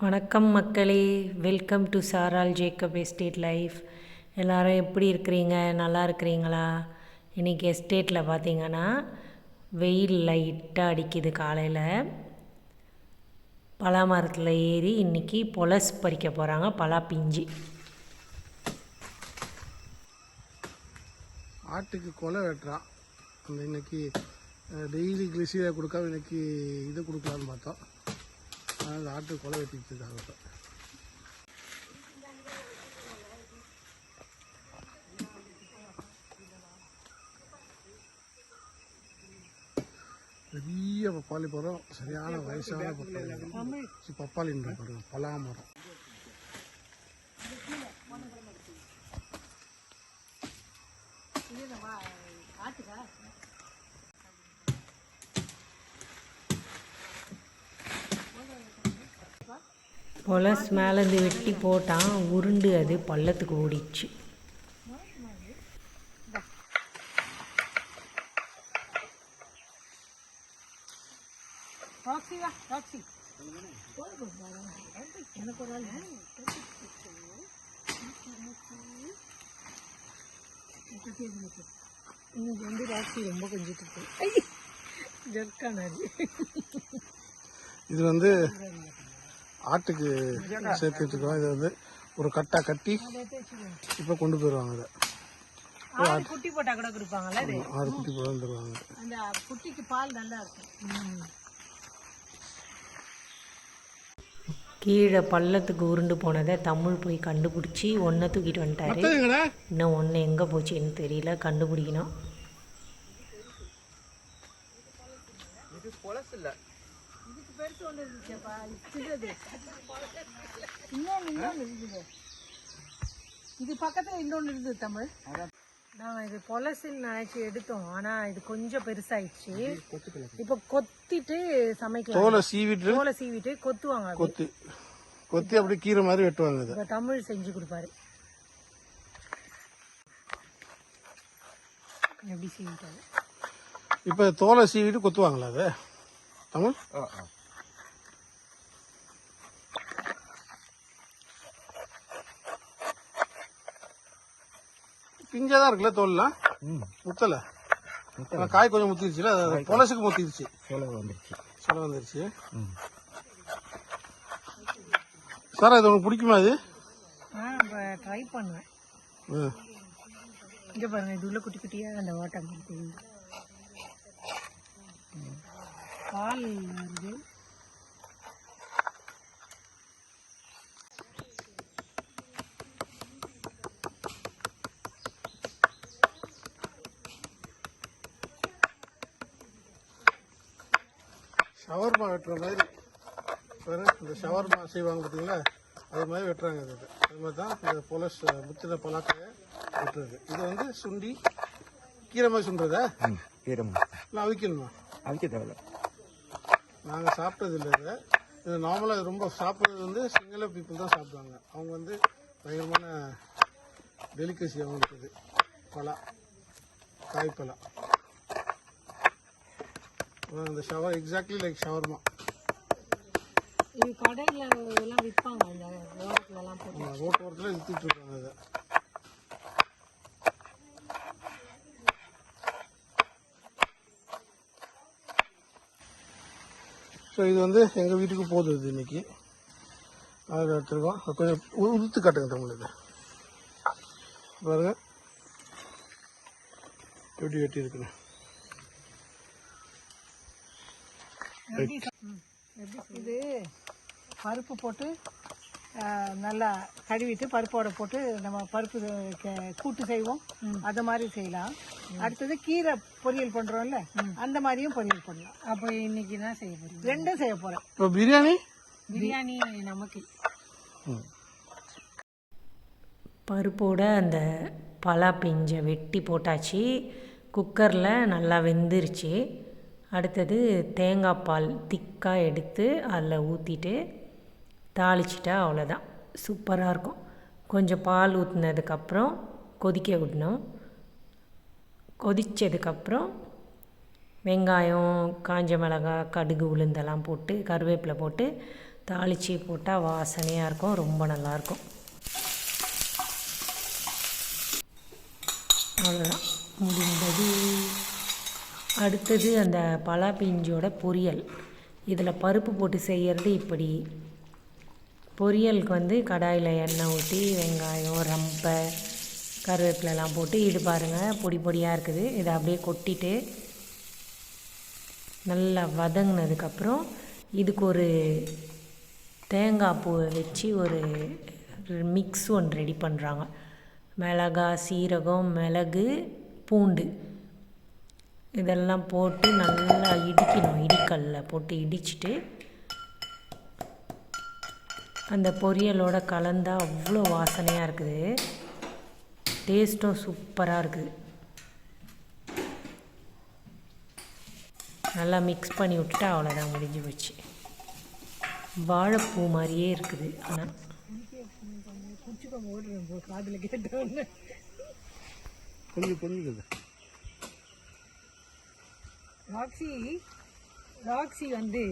வணக்கம் மக்களே. Welcome to சாரால் ஜேக்கப் எஸ்டேட் லைஃப் எல்லாரும் எப்படி இருக்கிறீங்க? நல்லா இருக்கிறீங்களா? இன்றைக்கி எஸ்டேட்டில் பார்த்தீங்கன்னா வெயில் லைட்டாக அடிக்குது காலையில். பலா மரத்தில் ஏறி இன்றைக்கி பொலஸ் பறிக்க போகிறாங்க பலா பிஞ்சு. ஆட்டுக்கு கொலை வெட்டுறான். அந்த இன்னைக்கு டெய்லி கிளிசீரை கொடுக்காம இன்னைக்கு இது கொடுக்கலான்னு பார்த்தோம். அதனால் ஆட்டுக்கு கொலை வெட்டிட்டு இருக்காங்க இப்போ. பெரிய பப்பாளி மரம் சரியான வயசான பப்பாளி. பப்பாளின்ற பலா மரம் பொலஸ் மேலேருந்து வெட்டி போட்டான். உருண்டு அது பள்ளத்துக்கு ஓடிச்சு. இன்னைக்கு வந்து ராசி ரொம்ப கொஞ்சிட்டு இருக்கு இது வந்து ஆட்டுக்கு சேர்த்துட்டு இருக்கோம் இது வந்து ஒரு கட்டா கட்டி இப்போ கொண்டு போயிடுவாங்க ஆறு குட்டி போட்டா கூட கொடுப்பாங்கல்ல இது? ஆறு குட்டி போட தருவாங்க அந்த குட்டிக்கு பால் நல்லா இருக்கும் கீழே பள்ளத்துக்கு உருண்டு போனதை தமிழ் போய் கண்டுபிடிச்சி ஒன்றை தூக்கிட்டு வந்துட்டாரு. எங்கடா இன்னும் ஒன்று எங்கே போச்சுன்னு தெரியல கண்டுபிடிக்கணும். இது பக்கத்தில் இன்னொன்று இருந்தது தமிழ் நான் இது பொலசில் நினைச்சு எடுத்தோம் ஆனால் இது கொஞ்சம் பெருசாயிடுச்சு இப்போ கொத்திட்டு சமைக்கலாம் தோலை சீவிட்டு தோலை சீவிட்டு கொத்துவாங்க. கொத்தி. கொத்தி அப்படியே கீரை மாதிரி வெட்டுவாங்க தமிழ் செஞ்சு கொடுப்பாரு எப்படி சீவிட்டாரு இப்போ தோலை சீவிட்டு கொத்துவாங்களா அதை? தமிழ்? பிஞ்சா தான் இருக்குல்ல தோல்லாம்? முத்தல. காய் கொஞ்சம் முத்திருச்சுல? அது பொலசுக்கு முத்திருச்சு. வந்துருச்சு. சொல்ல வந்துருச்சு. சார் இது உங்களுக்கு பிடிக்குமா இது? ட்ரை பண்ணுவேன். இங்கே பாருங்க இது உள்ள குட்டி குட்டியாக அந்த ஓட்டம் பால் வருது ஷவர்மா வெட்டுற மாதிரி. இந்த ஷவர்மா செய்வாங்க பார்த்தீங்களா அது மாதிரி வெட்டுறாங்க இது. அது மாதிரி தான் இந்த பொலஸ் முத்தின பலாக்காயை வெட்டுறது. இது வந்து சுண்டி கீரை மாதிரி சுண்டுறதா ஈரம் இல்லை அவிக்கணுமா? அவிக்க தேவையில்ல. நாங்கள் சாப்பிட்டது இல்லை இதை. இது நார்மலாக ரொம்ப சாப்பிட்றது வந்து சிங்கள பீப்புள் தான் சாப்பிடுவாங்க. அவங்க வந்து பயங்கரமான டெலிகசி அவங்களுக்கு இது. பலா காய்ப்பலா இந்த ஷவர் எக்ஸாக்ட்லி லைக் ஷவர்மா இது கடையில் எல்லாம் விற்பாங்க அந்த ஓரத்துலலாம் போட்டு. ரோட் ஓரத்தில் இருக்காங்க இதை. ஸோ இது வந்து எங்கள் வீட்டுக்கு போகுது இது இன்னைக்கு அதில் எடுத்துருக்கோம் கொஞ்சம் உதுத்து காட்டுங்க தமிழுக்கு பாருங்க. எப்படி வெட்டி இருக்குன்னு இது பருப்பு போட்டு நல்லா கழுவிட்டு பருப்போட போட்டு நம்ம பருப்பு க- கூட்டு செய்வோம். அந்த மாதிரி செய்யலாம். அடுத்தது கீரை பொரியல் பண்றோம்ல அந்த மாதிரியும் பொரியல் பண்ணலாம். அப்போ இன்னைக்கு தான் செய்ய போறோம் ரெண்டும் செய்ய போறேன். இப்போ பிரியாணி? பிரியாணி நமக்கு. ம். பருப்போட அந்த பலா பிஞ்சை வெட்டி போட்டாச்சு. குக்கரில் நல்லா வெந்துருச்சு. அடுத்தது தேங்காய் பால் திக்காக எடுத்து அதில் ஊற்றிட்டு தாளிச்சிட்டா அவ்வளோதான் சூப்பராக இருக்கும். கொஞ்சம் பால் ஊற்றினதுக்கப்புறம் கொதிக்க விடணும். கொதித்ததுக்கப்புறம் வெங்காயம் காஞ்ச மிளகாய் கடுகு உளுந்தெல்லாம் போட்டு கருவேப்பிலை போட்டு தாளித்து போட்டால் வாசனையாக இருக்கும். ரொம்ப நல்லாயிருக்கும் அவ்வளோதான் முடிந்தது. அடுத்தது அந்த பலா பிஞ்சோட பொரியல். இதில் பருப்பு போட்டு செய்கிறது இப்படி. பொரியலுக்கு வந்து கடாயில் எண்ணெய் ஊற்றி வெங்காயம் ரம்பை கருவேப்பிலலாம் போட்டு இது பாருங்கள் பொடி பொடியாக இருக்குது. இதை அப்படியே கொட்டிட்டு நல்லா வதங்கினதுக்கப்புறம் இதுக்கு ஒரு தேங்காய் பூவை வச்சு ஒரு மிக்ஸ் ஒன்று ரெடி பண்ணுறாங்க மிளகா சீரகம் மிளகு பூண்டு. இதெல்லாம் போட்டு நல்லா இடிக்கணும். இடிக்கல்ல போட்டு இடிச்சிட்டு அந்த பொரியலோட கலந்தா அவ்வளோ வாசனையாக இருக்குது. டேஸ்ட்டும் சூப்பராக இருக்குது. நல்லா மிக்ஸ் பண்ணி விட்டுட்டு அவ்வளோதான் முடிஞ்சு போச்சு. வாழைப்பூ மாதிரியே இருக்குது. ஆனால் கொஞ்சம் புரிஞ்சுக்குது ராக்ஸி ராக்ஸி வந்து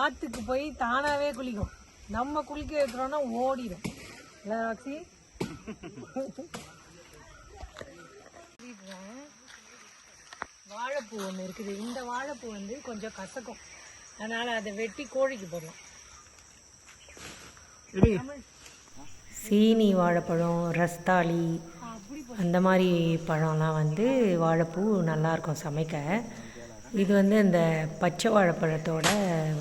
ஆற்றுக்கு போய் தானாகவே குளிக்கும். நம்ம குளிக்க வைக்கிறோன்னா ஓடிடும் இல்லை ராக்ஸி. வாழைப்பூ ஒன்று இருக்குது. இந்த வாழைப்பூ வந்து கொஞ்சம் கசக்கும். அதனால் அதை வெட்டி கோழிக்கு போடலாம். சீனி வாழைப்பழம் ரஸ்தாளி அந்த மாதிரி பழம்லாம் வந்து வாழைப்பூ நல்லாயிருக்கும் சமைக்க. இது வந்து இந்த பச்சை வாழைப்பழத்தோட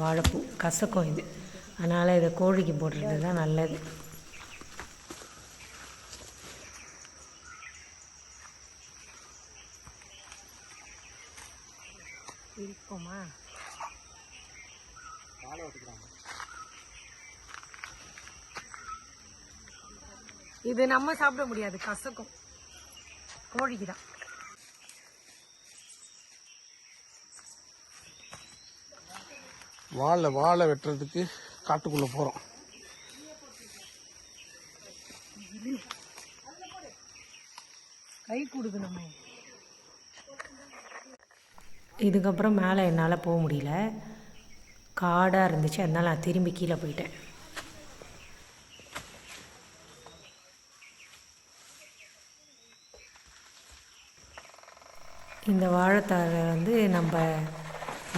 வாழைப்பூ கசக்கும் இது. அதனால் இதை கோழிக்கு போடுறது தான் நல்லது. இருக்குமா? இது நம்ம சாப்பிட முடியாது கசக்கும். கோழிக்கு தான் வாழை வாழை வெட்டுறதுக்கு காட்டுக்குள்ளே போகிறோம் கை கொடுக்கு நம்ம இதுக்கப்புறம் மேலே என்னால் போக முடியல. காடாக இருந்துச்சு அதனால் நான் திரும்பி கீழே போயிட்டேன். இந்த வாழைத்தாரை வந்து நம்ம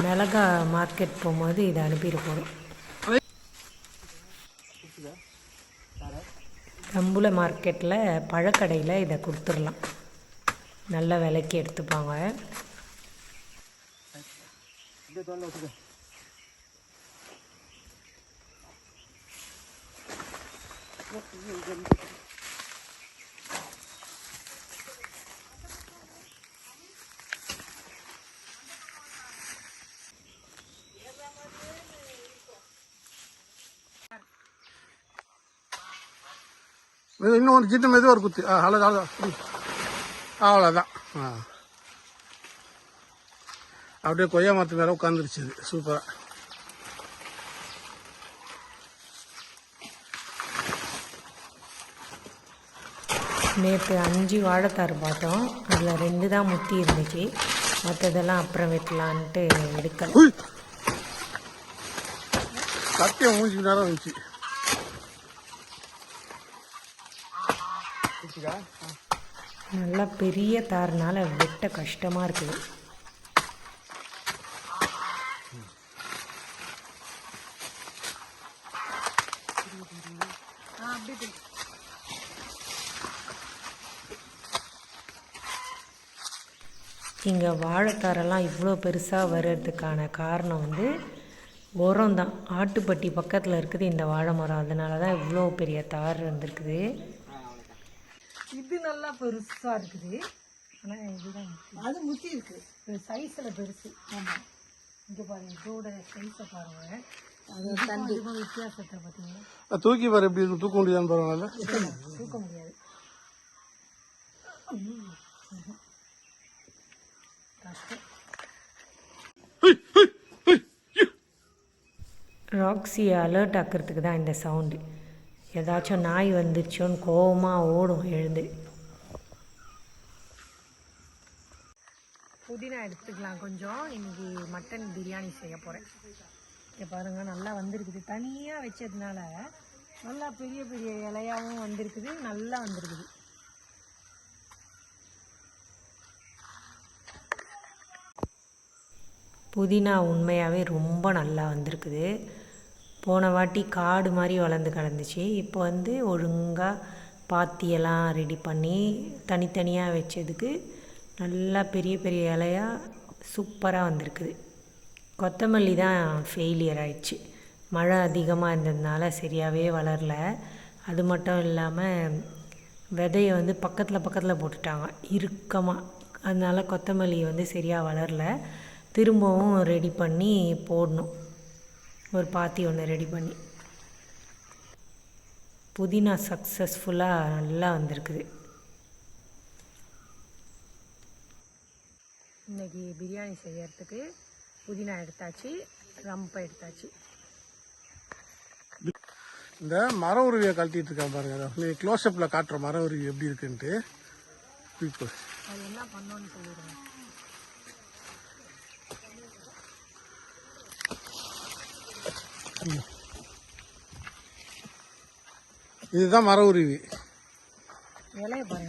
மிளகா மார்க்கெட் போகும்போது இதை அனுப்பிட்டு போகிறோம் தம்புல மார்க்கெட்டில் பழக்கடையில் இதை கொடுத்துடலாம். நல்ல விலைக்கு எடுத்துப்பாங்க. இது இன்னும் ஒரு சின்ன மெதுவாக ஒரு குத்து. ஆ அவ்வளோ அவ்வளோ அவ்வளோதான் ஆ. அப்படியே கொய்யா மரத்து மேலே உட்காந்துருச்சு இது. சூப்பராக நேற்று அஞ்சு வாழைத்தார் பார்த்தோம். அதில் ரெண்டு தான் முத்தி இருந்துச்சு. மற்றதெல்லாம் அப்புறம் வெட்டலான்ட்டு எடுக்கல. உய்! சத்தியம் மூஞ்சி நேரம் இருந்துச்சு நல்லா பெரிய தார்னால வெட்ட கஷ்டமாக இருக்குது இங்கே வாழைத்தாரெல்லாம் இவ்வளோ பெருசாக வர்றதுக்கான காரணம் வந்து உரம் தான் ஆட்டுப்பட்டி பக்கத்தில் இருக்குது இந்த வாழை மரம். அதனால தான் இவ்வளோ பெரிய தார் வந்திருக்குது. இது நல்லா பெருசா இருக்குது. ஆனா இதுதான் அது முத்தி இருக்கு. சைஸ்ல பெருசு. ஆமா. இங்க பாருங்க இதோட சைஸை பாருங்க. அது தண்டு. வித்தியாசத்தை பார்த்தீங்கன்னா அது தூக்கி பாரு எப்படி இருக்கும் தூக்க முடியாதுன்னு பரவாயில்ல. தூக்க முடியாது. கஷ்டம் ராக்ஸியை அலர்ட் ஆக்கிறதுக்கு தான் இந்த சவுண்டு ஏதாச்சும் நாய் வந்துருச்சோன்னு கோவமாக ஓடும் எழுந்து. புதினா எடுத்துக்கலாம் கொஞ்சம். இன்னைக்கு மட்டன் பிரியாணி செய்ய போறேன். இங்க பாருங்க நல்லா வந்திருக்குது. தனியாக வச்சதுனால நல்லா பெரிய பெரிய இலையாவும் வந்திருக்குது. நல்லா வந்திருக்குது. புதினா உண்மையாகவே ரொம்ப நல்லா வந்திருக்குது. போன வாட்டி காடு மாதிரி வளர்ந்து கிடந்துச்சு. இப்போ வந்து ஒழுங்காக பாத்தியெல்லாம் ரெடி பண்ணி தனித்தனியாக வச்சதுக்கு நல்லா பெரிய பெரிய இலையாக சூப்பராக வந்திருக்குது. கொத்தமல்லி தான் ஃபெயிலியர் ஆயிடுச்சு. மழை அதிகமாக இருந்ததுனால சரியாகவே வளரல. அது மட்டும் இல்லாமல் விதையை வந்து பக்கத்தில் பக்கத்தில் போட்டுட்டாங்க. இறுக்கமாக அதனால கொத்தமல்லி வந்து சரியாக வளரல. திரும்பவும் ரெடி பண்ணி போடணும். ஒரு பாத்தி ஒன்று ரெடி பண்ணி. புதினா சக்ஸஸ்ஃபுல்லாக நல்லா வந்திருக்குது. இன்றைக்கி பிரியாணி செய்யறதுக்கு புதினா எடுத்தாச்சு ரம்பை எடுத்தாச்சு. இந்த மர உருவியை கழட்டிட்டு இருக்கான் பாருங்க நீ க்ளோஸ்அப்பில் காட்டுற மர உருவி எப்படி இருக்குன்ட்டு. இப்போ அது என்ன பண்ணோன்னு சொல்லிடுங்க. இதுதான் மர உருவி.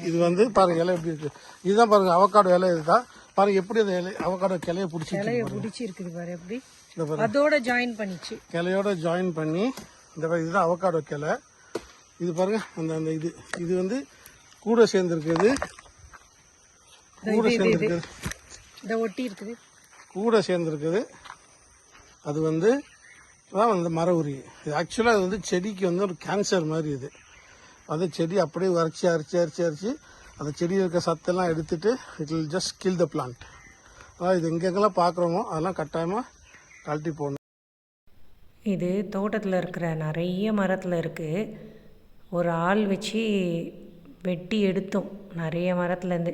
இது வந்து பாருங்க இலை எப்படி இருக்கு? இதுதான் பாருங்க அவக்காடோ இலை இதுதான். பாருங்க எப்படி அந்த இலை அவக்காடோ கிளைய பிடிச்சி இலைய பிடிச்சி இருக்குது பாரு எப்படி? இந்த அதோட ஜாயின் பண்ணிச்சு. கிளையோட ஜாயின் பண்ணி இந்த இதுதான் அவக்காடோ கிளை. இது பாருங்க அந்த அந்த இது இது வந்து கூட சேர்ந்துருக்குது. கூட சேர்ந்துருக்குது. இதை ஒட்டி இருக்குது. கூட சேர்ந்துருக்குது. அது வந்து தான் அந்த மர உருவி இது ஆக்சுவலாக அது வந்து செடிக்கு வந்து ஒரு கேன்சர் மாதிரி இது. அது செடி அப்படியே அரைச்சி அரைச்சி அரைச்சி அரைச்சி அந்த செடியில் இருக்க சத்தெல்லாம் எடுத்துட்டு it will just kill the plant அதாவது இது எங்கெங்கெல்லாம் பார்க்குறோமோ அதெல்லாம் கட்டாயமாக கழட்டி போடணும். இது தோட்டத்தில் இருக்கிற நிறைய மரத்தில் இருக்குது ஒரு ஆள் வச்சு வெட்டி எடுத்தோம். நிறைய மரத்துலேருந்து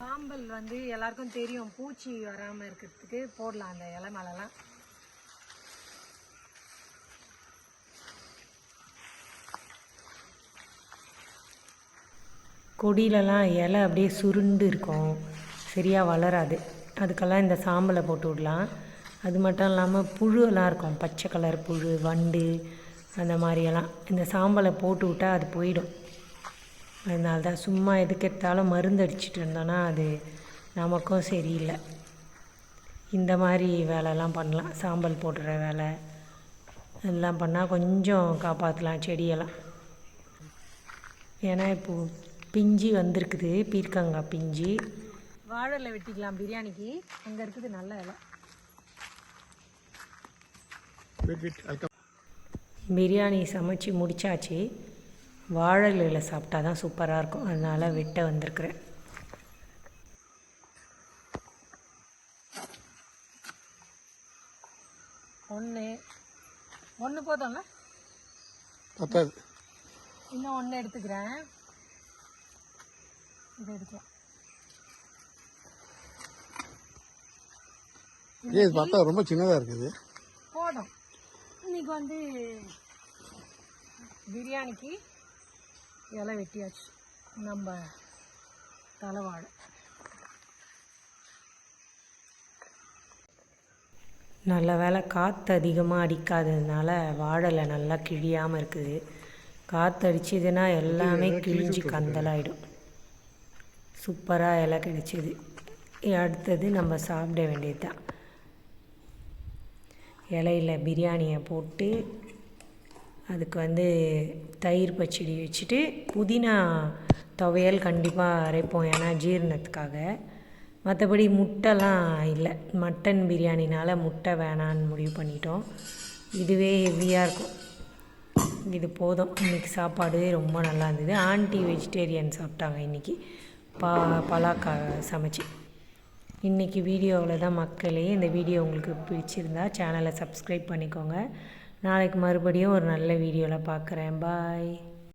சாம்பல் வந்து எல்லாருக்கும் தெரியும். பூச்சி வராமல் இருக்கிறதுக்கு போடலாம் அந்த இலை மேலெலாம். கொடியிலலாம் இலை அப்படியே சுருண்டு இருக்கும். சரியாக வளராது. அதுக்கெல்லாம் இந்த சாம்பலை போட்டு விடலாம். அது மட்டும் இல்லாமல் புழுவெல்லாம் இருக்கும். பச்சை கலர் புழு வண்டு அந்த மாதிரியெல்லாம். இந்த சாம்பலை போட்டு விட்டால் அது போயிடும். அதனால தான் சும்மா எதுக்கு எடுத்தாலும் மருந்து அடிச்சிட்டு இருந்தோன்னா அது நமக்கும் சரியில்லை. இந்த மாதிரி வேலைலாம் பண்ணலாம். சாம்பல் போடுற வேலை. எல்லாம் பண்ணால் கொஞ்சம் காப்பாற்றலாம் செடியெல்லாம். ஏன்னா இப்போது பிஞ்சு வந்திருக்குது. பீர்க்கங்காய் பிஞ்சு. வாழலை வெட்டிக்கலாம் பிரியாணிக்கு. அங்கே இருக்குது நல்ல இலை. பிரியாணி சமைச்சு முடிச்சாச்சு. வாழை இலையில் சாப்பிட்டா தான் சூப்பராக இருக்கும். அதனால் வெட்ட வந்திருக்கிறேன். ஒன்று ஒன்று போதும்ல? பத்தாது. இன்னும் ஒன்று எடுத்துக்கிறேன். இதை எடுக்கலாம் ஏன் இது பார்த்தா ரொம்ப சின்னதாக இருக்குது. போதும். இன்னைக்கு வந்து பிரியாணிக்கு இலை வெட்டியாச்சு. நம்ம தலைவாழை நல்ல வேளை காற்று அதிகமாக அடிக்காததுனால வாழலை நல்லா கிழியாமல் இருக்குது. காற்று அடிச்சதுன்னா எல்லாமே கிழிஞ்சு கந்தலாயிடும். சூப்பராக இலை கிடச்சிது. அடுத்தது நம்ம சாப்பிட வேண்டியது தான் இலையில பிரியாணியை போட்டு அதுக்கு வந்து தயிர் பச்சடி வச்சுட்டு புதினா துவையல் கண்டிப்பாக அரைப்போம். ஏன்னா ஜீரணத்துக்காக. மற்றபடி முட்டைலாம் இல்லை. மட்டன் பிரியாணினால் முட்டை வேணான்னு முடிவு பண்ணிட்டோம். இதுவே ஹெவியாக இருக்கும். இது போதும். இன்றைக்கி சாப்பாடு ரொம்ப நல்லா இருந்தது. ஆன்டி வெஜிடேரியன் சாப்பிட்டாங்க இன்றைக்கி பா பலாக்கா சமைச்சு. இன்றைக்கி வீடியோவில் தான் மக்களே இந்த வீடியோ உங்களுக்கு பிடிச்சிருந்தா சேனலை சப்ஸ்கிரைப் பண்ணிக்கோங்க. நாளைக்கு மறுபடியும் ஒரு நல்ல வீடியோவில் பார்க்குறேன் பாய்